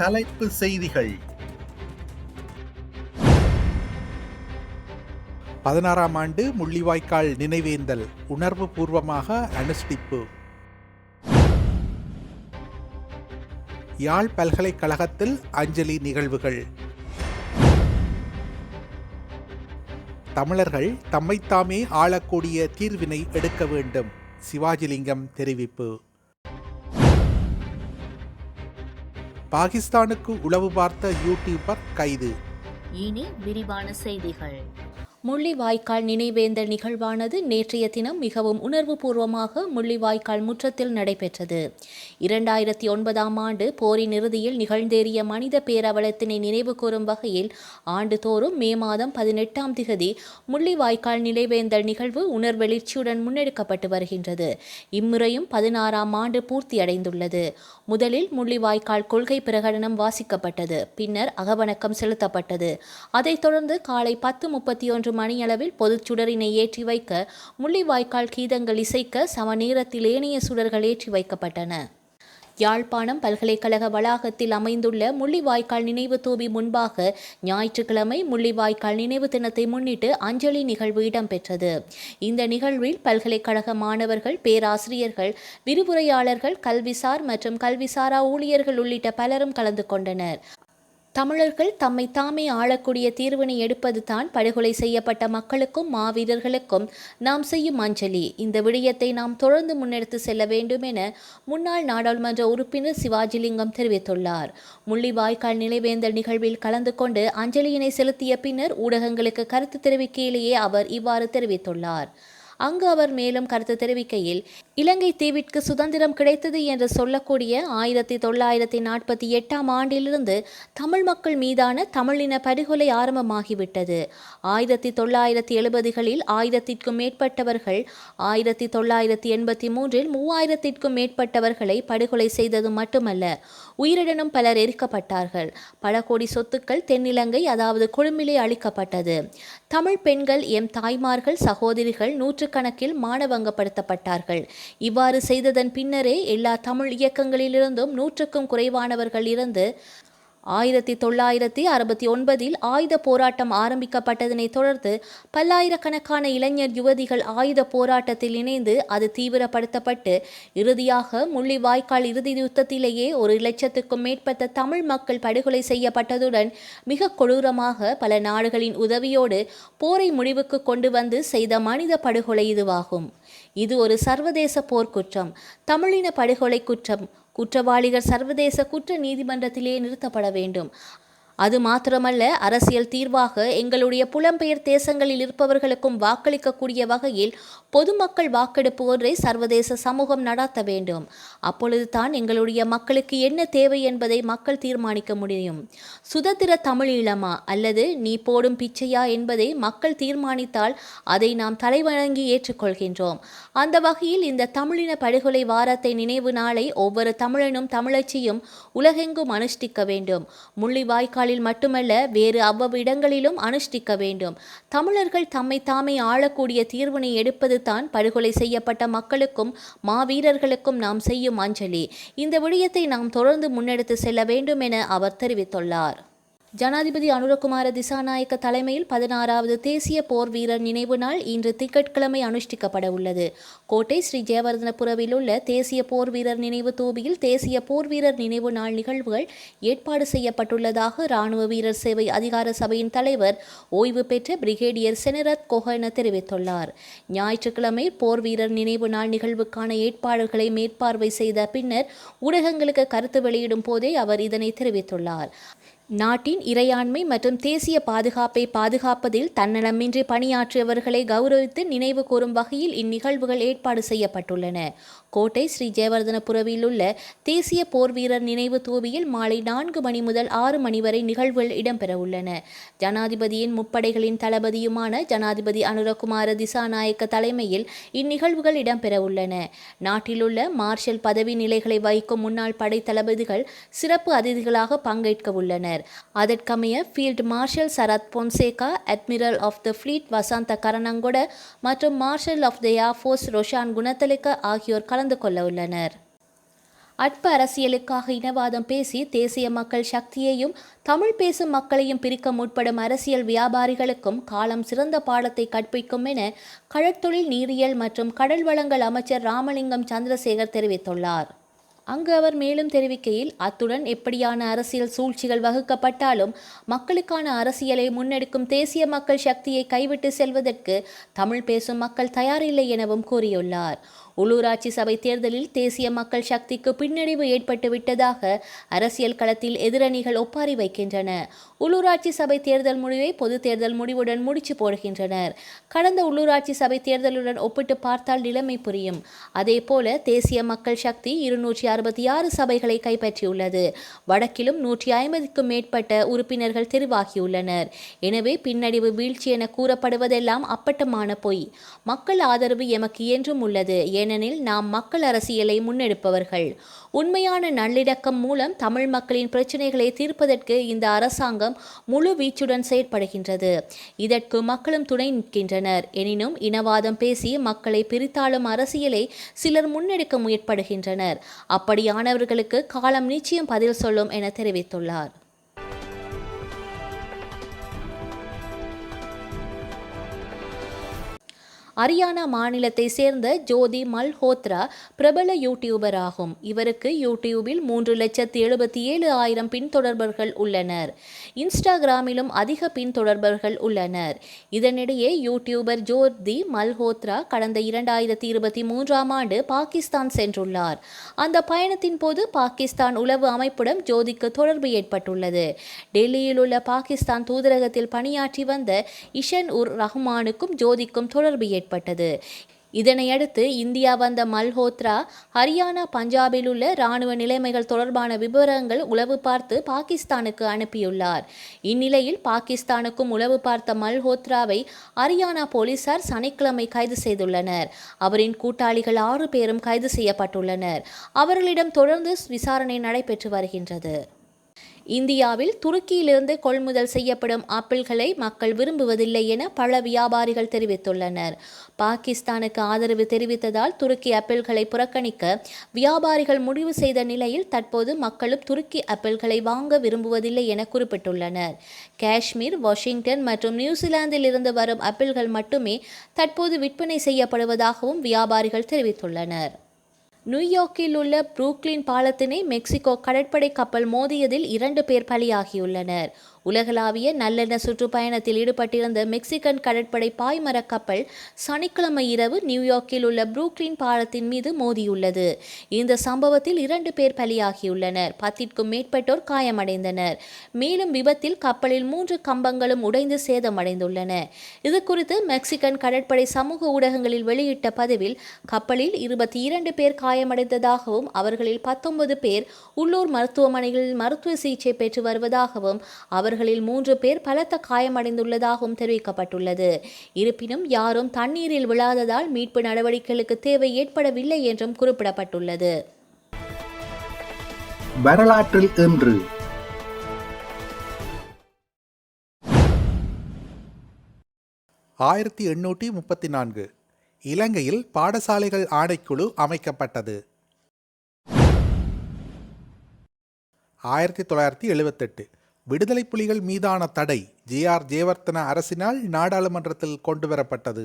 தலைப்பு செய்திகள். பதினாறாம் ஆண்டு முள்ளிவாய்க்கால் நினைவேந்தல் உணர்வு பூர்வமாக அனுஷ்டிப்பு. யாழ் பல்கலைக்கழகத்தில் அஞ்சலி நிகழ்வுகள். தமிழர்கள் தம்மைத்தாமே ஆளக்கூடிய தீர்வினை எடுக்க வேண்டும். சிவாஜிலிங்கம் தெரிவிப்பு. பாகிஸ்தானுக்கு உளவு பார்த்த யூடியூபர் கைது. இனி விரிவான செய்திகள். முள்ளிவாய்க்கால் நினைவேந்தல் நிகழ்வானது நேற்றைய தினம் மிகவும் உணர்வுபூர்வமாக முள்ளிவாய்க்கால் முற்றத்தில் நடைபெற்றது. இரண்டாயிரத்தி ஒன்பதாம் ஆண்டு போரின் இறுதியில் நிகழ்ந்தேறிய மனித பேரவலத்தினை நினைவு கூறும் வகையில் ஆண்டுதோறும் மே மாதம் பதினெட்டாம் திகதி முள்ளிவாய்க்கால் நினைவேந்தல் நிகழ்வு உணர்வெளிர்ச்சியுடன் முன்னெடுக்கப்பட்டு வருகின்றது. இம்முறையும் பதினாறாம் ஆண்டு பூர்த்தியடைந்துள்ளது. முதலில் முள்ளிவாய்க்கால் கொள்கை பிரகடனம் வாசிக்கப்பட்டது. பின்னர் அகவணக்கம் செலுத்தப்பட்டது. அதைத் தொடர்ந்து காலை பத்து முப்பத்தி ஒன்று மணியளவில் பொதுச் சுடரினை ஏற்றி வைக்க முள்ளிவாய்க்கால் கீதங்கள் இசைக்க சமநேரத்தில் ஏனைய சுடர்கள் ஏற்றி வைக்கப்பட்டன. யாழ்ப்பாணம் பல்கலைக்கழக வளாகத்தில் அமைந்துள்ள முள்ளிவாய்க்கால் நினைவு தூபி முன்பாக ஞாயிற்றுக்கிழமை முள்ளிவாய்க்கால் நினைவு தினத்தை முன்னிட்டு அஞ்சலி நிகழ்வு இடம்பெற்றது. இந்த நிகழ்வில் பல்கலைக்கழக மாணவர்கள் பேராசிரியர்கள் விரிவுரையாளர்கள் கல்விசார் மற்றும் கல்விசாரா ஊழியர்கள் உள்ளிட்ட பலரும் கலந்து கொண்டனர். தமிழர்கள் தம்மை தாமே ஆளக்கூடிய தீர்வினை எடுப்பது தான் படுகொலை செய்யப்பட்ட மக்களுக்கும் மாவீரர்களுக்கும் நாம் செய்யும் அஞ்சலி. இந்த விடயத்தை நாம் தொடர்ந்து முன்னெடுத்து செல்ல வேண்டும் என முன்னாள் நாடாளுமன்ற உறுப்பினர் சிவாஜிலிங்கம் தெரிவித்துள்ளார். முள்ளிவாய்க்கால் நிலைவேந்தல் நிகழ்வில் கலந்து கொண்டு அஞ்சலியினை செலுத்திய பின்னர் ஊடகங்களுக்கு கருத்து தெரிவிக்கையிலேயே அவர் இவ்வாறு தெரிவித்துள்ளார். அங்கு அவர் மேலும் கருத்து தெரிவிக்கையில் இலங்கை தீவிற்கு சுதந்திரம் கிடைத்தது என்று சொல்லக்கூடிய ஆயிரத்தி தொள்ளாயிரத்தி நாற்பத்தி எட்டாம் ஆண்டிலிருந்து தமிழ் மக்கள் மீதான தமிழின படுகொலை ஆரம்பமாகிவிட்டது. ஆயிரத்தி தொள்ளாயிரத்தி எழுபதுகளில் ஆயிரத்திற்கும் மேற்பட்டவர்கள் ஆயிரத்தி தொள்ளாயிரத்தி எண்பத்தி மூன்றில் மூவாயிரத்திற்கும் மேற்பட்டவர்களை படுகொலை செய்தது மட்டுமல்ல உயிரிடனும் பலர் எரிக்கப்பட்டார்கள். பல கோடி சொத்துக்கள் தென்னிலங்கை அதாவது கொழும்பிலே அளிக்கப்பட்டது தமிழ் பெண்கள் எம் தாய்மார்கள் சகோதரிகள் நூற்றுக்கணக்கில் மானவங்கப்படுத்தப்பட்டார்கள் இவ்வாறு செய்ததன் பின்னரே எல்லா தமிழ் இயக்கங்களிலிருந்தும் நூற்றுக்கும் குறைவானவர்கள் இருந்து ஆயிரத்தி தொள்ளாயிரத்தி அறுபத்தி ஒன்பதில் ஆயுத போராட்டம் ஆரம்பிக்கப்பட்டதனை தொடர்ந்து பல்லாயிரக்கணக்கான இளைஞர் யுவதிகள் ஆயுத போராட்டத்தில் இணைந்து அது தீவிரப்படுத்தப்பட்டு இறுதியாக முள்ளிவாய்க்கால் இறுதி யுத்தத்திலேயே ஒரு லட்சத்துக்கும் மேற்பட்ட தமிழ் மக்கள் படுகொலை செய்யப்பட்டதுடன் மிக கொடூரமாக பல நாடுகளின் உதவியோடு போரை முடிவுக்கு கொண்டு வந்து செய்த மனித படுகொலை இதுவாகும். இது ஒரு சர்வதேச போர்க்குற்றம். தமிழின படுகொலை குற்றம் குற்றவாளிகள் சர்வதேச குற்ற நீதிமன்றத்திலே நிறுத்தப்பட வேண்டும். அது மாத்திரமல்ல அரசியல் தீர்வாக எங்களுடைய புலம்பெயர் தேசங்களில் இருப்பவர்களுக்கும் வாக்களிக்கக்கூடிய வகையில் பொதுமக்கள் வாக்கெடுப்பு ஒன்றை சர்வதேச சமூகம் நடாத்த வேண்டும். அப்பொழுது தான் எங்களுடைய மக்களுக்கு என்ன தேவை என்பதை மக்கள் தீர்மானிக்க முடியும். சுதந்திர தமிழீழமா அல்லது நீ போடும் பிச்சையா என்பதை மக்கள் தீர்மானித்தால் அதை நாம் தலைவணங்கி ஏற்றுக்கொள்கின்றோம். அந்த வகையில் இந்த தமிழின படுகொலை வாரத்தை நினைவு நாளை ஒவ்வொரு தமிழனும் தமிழச்சியும் உலகெங்கும் அனுஷ்டிக்க வேண்டும். முள்ளிவாய்க்கால் இடங்களில் மட்டுமல்ல வேறு அவ்வளவு இடங்களிலும் அனுஷ்டிக்க வேண்டும். தமிழர்கள் தம்மை தாமே ஆளக்கூடிய தீர்வினை எடுப்பது தான் படுகொலை செய்யப்பட்ட மக்களுக்கும் மாவீரர்களுக்கும் நாம் செய்யும் அஞ்சலி. இந்த விடயத்தை நாம் தொடர்ந்து முன்னெடுத்து செல்ல வேண்டும் என அவர் தெரிவித்துள்ளார். ஜனாதிபதி அனுரகுமார திசாநாயக்க தலைமையில் பதினாறாவது தேசிய போர் வீரர் நினைவு நாள் இன்று திங்கட்கிழமை அனுஷ்டிக்கப்பட உள்ளது. கோட்டை ஸ்ரீ ஜெயவர்தனபுரவில் உள்ள தேசிய போர் வீரர் நினைவு தூபியில் தேசிய போர் வீரர் நினைவு நாள் நிகழ்வுகள் ஏற்பாடு செய்யப்பட்டுள்ளதாக இராணுவ வீரர் சேவை அதிகார சபையின் தலைவர் ஓய்வு பெற்ற பிரிகேடியர் செனரத் கொஹன தெரிவித்துள்ளார். ஞாயிற்றுக்கிழமை போர் வீரர் நினைவு நாள் நிகழ்வுக்கான ஏற்பாடுகளை மேற்பார்வை செய்த பின்னர் ஊடகங்களுக்கு கருத்து வெளியிடும் போதே அவர் இதனை தெரிவித்துள்ளார். நாட்டின் இறையாண்மை மற்றும் தேசிய பாதுகாப்பை பாதுகாப்பதில் தன்னலமின்றி பணியாற்றியவர்களை கௌரவித்து நினைவு கூறும் வகையில் இந்நிகழ்வுகள் ஏற்பாடு செய்யப்பட்டுள்ளன. கோட்டை ஸ்ரீ ஜெயவர்தனபுரவில் உள்ள தேசிய போர் வீரர் நினைவு தூவியில் மாலை நான்கு மணி முதல் ஆறு மணி வரை நிகழ்வுகள் இடம்பெறவுள்ளன ஜனாதிபதியின் முப்படைகளின் தளபதியுமான ஜனாதிபதி அனுரகுமார திசாநாயக்க தலைமையில் இந்நிகழ்வுகள் இடம்பெறவுள்ளன நாட்டிலுள்ள மார்ஷல் பதவி நிலைகளை வகிக்கும் முன்னாள் படை தளபதிகள் சிறப்பு அதிதிகளாக பங்கேற்க உள்ளனர். அதற்கமைய field marshal Sarath Fonseka admiral of the fleet Wasantha Karannagoda மற்றும் marshal of the air force Roshan Gunathilaka ஆகியோர் கலந்து கொள்ள உள்ளனர். அற்ப அரசியலுக்காக இனவாதம் பேசி தேசிய மக்கள் சக்தியையும் தமிழ் பேசும் மக்களையும் பிரிக்க முற்படும் அரசியல் வியாபாரிகளுக்கும் காலம் சிறந்த பாடத்தை கற்பிக்கும் என கடற்தொழில் நீரியல் மற்றும் கடல் வளங்கள் அமைச்சர் ராமலிங்கம் சந்திரசேகர் தெரிவித்துள்ளார். அங்கு அவர் மேலும் தெரிவிக்கையில் அத்துடன் எப்படியான அரசியல் சூழ்ச்சிகள் வகுக்கப்பட்டாலும் மக்களுக்கான அரசியலை முன்னெடுக்கும் தேசிய மக்கள் சக்தியை கைவிட்டு செல்வதற்கு தமிழ் பேசும் மக்கள் தயாரில்லை எனவும் கூறியுள்ளார். உள்ளூராட்சி சபை தேர்தலில் தேசிய மக்கள் சக்திக்கு பின்னடைவு ஏற்பட்டு விட்டதாக அரசியல் களத்தில் எதிரணிகள் ஒப்பாரி வைக்கின்றன. உள்ளூராட்சி சபை தேர்தல் முடிவை பொது தேர்தல் முடிவுடன் முடிச்சு போடுகின்றனர். கடந்த உள்ளூராட்சி சபை தேர்தலுடன் ஒப்பிட்டு பார்த்தால் நிலைமை புரியும். அதேபோல தேசிய மக்கள் சக்தி இருநூற்றி அறுபத்தி ஆறு சபைகளை கைப்பற்றியுள்ளது. வடக்கிலும் நூற்றி ஐம்பதுக்கும் மேற்பட்ட உறுப்பினர்கள் தெரிவாகியுள்ளனர். எனவே பின்னடைவு வீழ்ச்சி என கூறப்படுவதெல்லாம் அப்பட்டமான பொய். மக்கள் ஆதரவு எமக்கு என்றும் உள்ளது. ஏனெனில் நாம் மக்கள் அரசியலை முன்னெடுப்பவர்கள். உண்மையான நல்லிணக்கம் மூலம் தமிழ் மக்களின் பிரச்சினைகளை தீர்ப்பதற்கு இந்த அரசாங்கம் முழு வீச்சுடன் செயற்படுகின்றது. இதற்கு மக்களும் துணை நிற்கின்றனர். எனினும் இனவாதம் பேசி மக்களை பிரித்தாளும் அரசியலை சிலர் முன்னெடுக்க முயற்படுகின்றனர். அப்படியானவர்களுக்கு காலம் நிச்சயம் பதில் சொல்லும் என தெரிவித்துள்ளார். ஹரியானா மாநிலத்தை சேர்ந்த ஜோதி மல்ஹோத்ரா பிரபல யூடியூபர் ஆகும். இவருக்கு யூடியூபில் மூன்று லட்சத்து எழுபத்தி ஏழு ஆயிரம் பின்தொடர்பர்கள் உள்ளனர். இன்ஸ்டாகிராமிலும் அதிக பின்தொடர்பர்கள் உள்ளனர். இதனிடையே யூடியூபர் ஜோதி மல்ஹோத்ரா கடந்த இரண்டாயிரத்தி இருபத்தி மூன்றாம் ஆண்டு பாகிஸ்தான் சென்றுள்ளார். அந்த பயணத்தின் போது பாகிஸ்தான் உளவு அமைப்புடன் ஜோதிக்கு தொடர்பு ஏற்பட்டுள்ளது. டெல்லியில் உள்ள பாகிஸ்தான் தூதரகத்தில் பணியாற்றி வந்த இஷன் உர் ரஹ்மானுக்கும் ஜோதிக்கும் தொடர்பு ஏற்பட்டது இதனையடுத்து இந்தியா வந்த மல்ஹோத்ரா ஹரியானா பஞ்சாபில் உள்ள இராணுவ நிலைமைகள் தொடர்பான விவரங்கள் உளவு பார்த்து பாகிஸ்தானுக்கு அனுப்பியுள்ளார். இந்நிலையில் பாகிஸ்தானுக்கும் உளவு பார்த்த மல்ஹோத்ராவை ஹரியானா போலீசார் சனிக்கிழமை கைது செய்துள்ளனர். அவரின் கூட்டாளிகள் ஆறு பேரும் கைது செய்யப்பட்டுள்ளனர். அவர்களிடம் தொடர்ந்து விசாரணை நடைபெற்று வருகின்றது. இந்தியாவில் துருக்கியிலிருந்து கொள்முதல் செய்யப்படும் ஆப்பிள்களை மக்கள் விரும்புவதில்லை என பல வியாபாரிகள் தெரிவித்துள்ளனர். பாகிஸ்தானுக்கு ஆதரவு தெரிவித்ததால் துருக்கி ஆப்பிள்களை புறக்கணிக்க வியாபாரிகள் முடிவு செய்த நிலையில் தற்போது மக்களும் துருக்கி ஆப்பிள்களை வாங்க விரும்புவதில்லை என குறிப்பிட்டுள்ளனர். காஷ்மீர் வாஷிங்டன் மற்றும் நியூசிலாந்தில் இருந்து வரும் ஆப்பிள்கள் மட்டுமே தற்போது விற்பனை செய்யப்படுவதாகவும் வியாபாரிகள் தெரிவித்துள்ளனர். நியூயார்க்கில் உள்ள புரூக்ளின் பாலத்தினை மெக்சிகோ கடற்படை கப்பல் மோதியதில் இரண்டு பேர் பலியாகியுள்ளனர். உலகளாவிய நல்லெண்ண சுற்றுப்பயணத்தில் ஈடுபட்டிருந்த மெக்சிகன் கடற்படை பாய்மர கப்பல் சனிக்கிழமை இரவு நியூயார்க்கில் உள்ள புரூக்ளின் பாலத்தின் மீது மோதியுள்ளது. இந்த சம்பவத்தில் இரண்டு பேர் பலியாகியுள்ளனர். பத்திற்கும் மேற்பட்டோர் காயமடைந்தனர். மேலும் விபத்தில் கப்பலில் மூன்று கம்பங்களும் உடைந்து சேதமடைந்துள்ளன. இது குறித்து மெக்சிகன் கடற்படை சமூக ஊடகங்களில் வெளியிட்ட பதிவில் கப்பலில் இருபத்தி இரண்டு பேர் காயமடைந்ததாகவும் அவர்களில் பத்தொன்பது பேர் உள்ளூர் மருத்துவமனைகளில் மருத்துவ சிகிச்சை பெற்று வருவதாகவும் அவர் அவர்களில் மூன்று பேர் பலத்த காயமடைந்துள்ளதாகவும் தெரிவிக்கப்பட்டுள்ளது. இருப்பினும் யாரும் தண்ணீரில் விழாததால் மீட்பு நடவடிக்கைகளுக்கு தேவை ஏற்படவில்லை என்றும் குறிப்பிடப்பட்டுள்ளது. வரலாற்றில் இன்று. ஆயிரத்தி எண்ணூற்றி முப்பத்தி நான்கு. இலங்கையில் பாடசாலைகள் ஆணைக்குழு அமைக்கப்பட்டது. ஆயிரத்தி தொள்ளாயிரத்தி எழுபத்தெட்டு விடுதலை புலிகள் மீதான தடை ஜே ஆர் ஜெயவர்த்தன அரசினால் நாடாளுமன்றத்தில் கொண்டுவரப்பட்டது.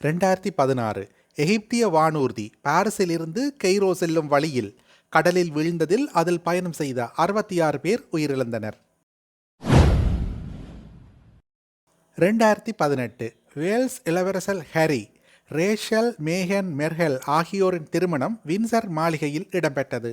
ரெண்டாயிரத்தி பதினாறு எகிப்திய வானூர்தி பாரிஸிலிருந்து கெய்ரோ செல்லும் வழியில் கடலில் விழுந்ததில் அதில் பயணம் செய்த அறுபத்தி ஆறு பேர் உயிரிழந்தனர். ரெண்டாயிரத்தி பதினெட்டு வேல்ஸ் இளவரசர் ஹாரி ரேஷல் மேகன் மெர்ஹெல் ஆகியோரின் திருமணம் வின்சர் மாளிகையில் இடம்பெற்றது.